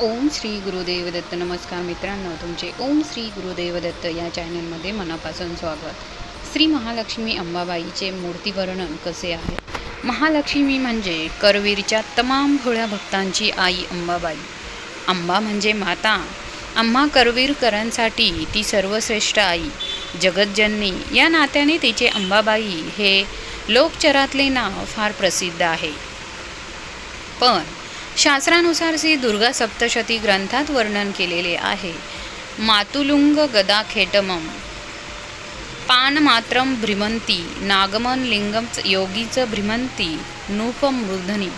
ओम श्री गुरुदेव दत्त नमस्कार मित्रांनो तुमचे ओम श्री गुरुदेव दत्त या चॅनलमध्ये मनापासून स्वागत. श्री महालक्ष्मी अंबाबाईचे मूर्ती वर्णन कसे आहे? महालक्ष्मी म्हणजे करवीरच्या तमाम भोळ्या भक्तांची आई अंबाबाई. अंबा म्हणजे माता. अम्मा करवीरकरांसाठी ती सर्वश्रेष्ठ आई. जगतजननी या नात्याने तिचे अंबाबाई हे लोकचरातले नाव फार प्रसिद्ध आहे. पण शास्त्रानुसार श्री दुर्गा सप्तशती ग्रंथात वर्णन केलेले आहे. मातुलुंग गदा खेटमम पानमात्रम भ्रिमंती नागमन लिंगम योगीचं भ्रिमंती नूपमृधनी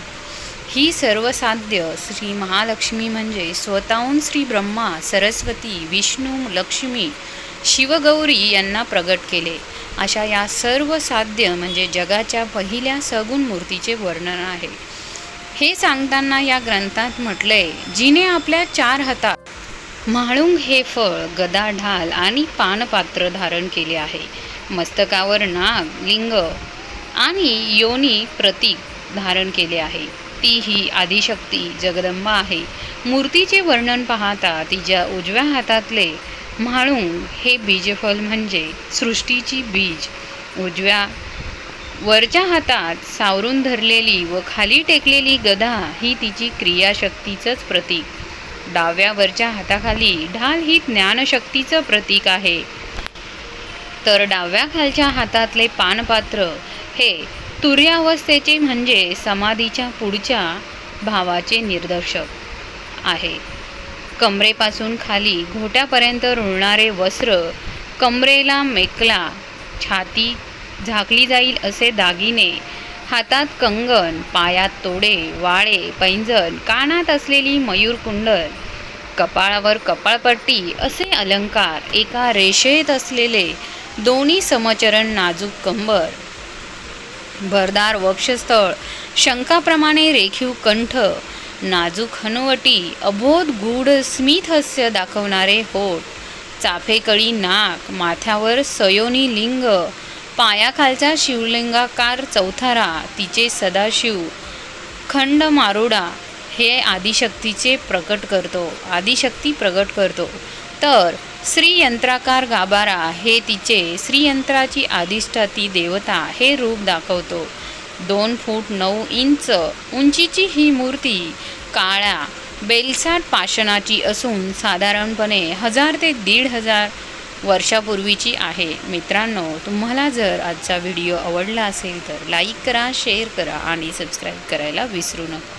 ही सर्वसाध्य श्री महालक्ष्मी म्हणजे स्वतःहून श्री ब्रह्मा सरस्वती विष्णू लक्ष्मी शिवगौरी यांना प्रगट केले. अशा या सर्व साध्य म्हणजे जगाच्या पहिल्या सगुण मूर्तीचे वर्णन आहे. हे सांगताना या ग्रंथात म्हटलंय जिने आपल्या चार हातात म्हाळुंग हे फळ गदा ढाल आणि पानपात्र धारण केले आहे. मस्तकावर नाग लिंग आणि योनी प्रतीक धारण केले आहे. ती ही आदिशक्ती जगदंबा आहे. मूर्तीचे वर्णन पाहता तिच्या उजव्या हातातले म्हाळुंग हे बीजफल म्हणजे सृष्टीची बीज. उजव्या वरच्या हातात सावरून धरलेली व खाली टेकलेली गदा ही तिची क्रियाशक्तीचंच प्रतीक. डाव्या वरच्या हाताखाली ढाल ही ज्ञानशक्तीचं प्रतीक आहे. तर डाव्या खालच्या हातातले पानपात्र हे तुर्यावस्थेचे म्हणजे समाधीच्या पुढच्या भावाचे निदर्शक आहे. कमरेपासून खाली घोट्यापर्यंत रुळणारे वस्त्र कमरेला मेकला छाती झाकली जाईल असे दागिने. हातात कंगन पायात तोडे वाळे पैंजण कानात असलेली मयूरकुंडल कपाळावर कपाळपट्टी असे अलंकार एका रेषेत असलेले दोन्ही समचरण नाजूक कंबर. भरदार वक्षस्थळ शंकाप्रमाणे रेखीव कंठ नाजूक हनुवटी अबोध गूढ स्मितहस्य दाखवणारे होठ चाफेकळी नाक माथ्यावर सयोनी लिंग पायाखालचा शिवलिंगाकार चौथारा तिचे सदाशिव. खंड मारुडा हे आदिशक्तीचे प्रकट करतो. आदिशक्ती प्रकट करतो. तर श्रीयंत्राकार गाभारा हे तिचे श्रीयंत्राची आदिष्ठाती देवता हे रूप दाखवतो. दोन फूट नऊ इंच उंचीची ही मूर्ती काळ्या बेलसाट पाषाणाची असून साधारणपणे हजार ते दीड हजार वर्षापूर्वीची आहे. मित्रांनो तुम्हाला जर आजचा व्हिडिओ आवडला असेल तर लाईक करा शेअर करा आणि सबस्क्राईब करायला विसरू नका.